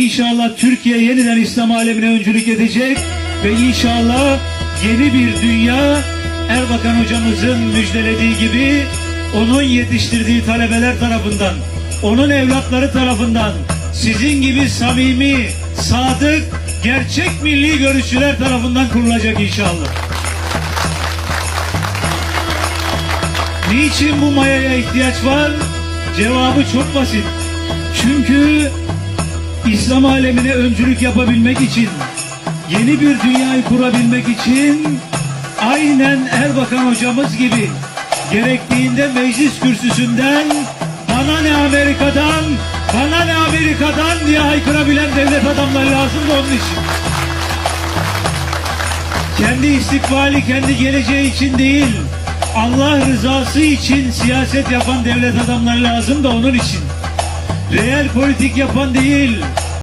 İnşallah Türkiye yeniden İslam alemine öncülük edecek ve inşallah yeni bir dünya Erbakan hocamızın müjdelediği gibi onun yetiştirdiği talebeler tarafından, onun evlatları tarafından, sizin gibi samimi, sadık, gerçek milli görüşçüler tarafından kurulacak inşallah. Niçin bu mayaya ihtiyaç var? Cevabı çok basit. İslam alemine öncülük yapabilmek için, yeni bir dünyayı kurabilmek için aynen Erbakan hocamız gibi gerektiğinde meclis kürsüsünden bana ne Amerika'dan, bana ne Amerika'dan diye haykırabilen devlet adamları lazım da onun için. Kendi istikbali, kendi geleceği için değil, Allah rızası için siyaset yapan devlet adamları lazım da onun için. Reel politik yapan değil,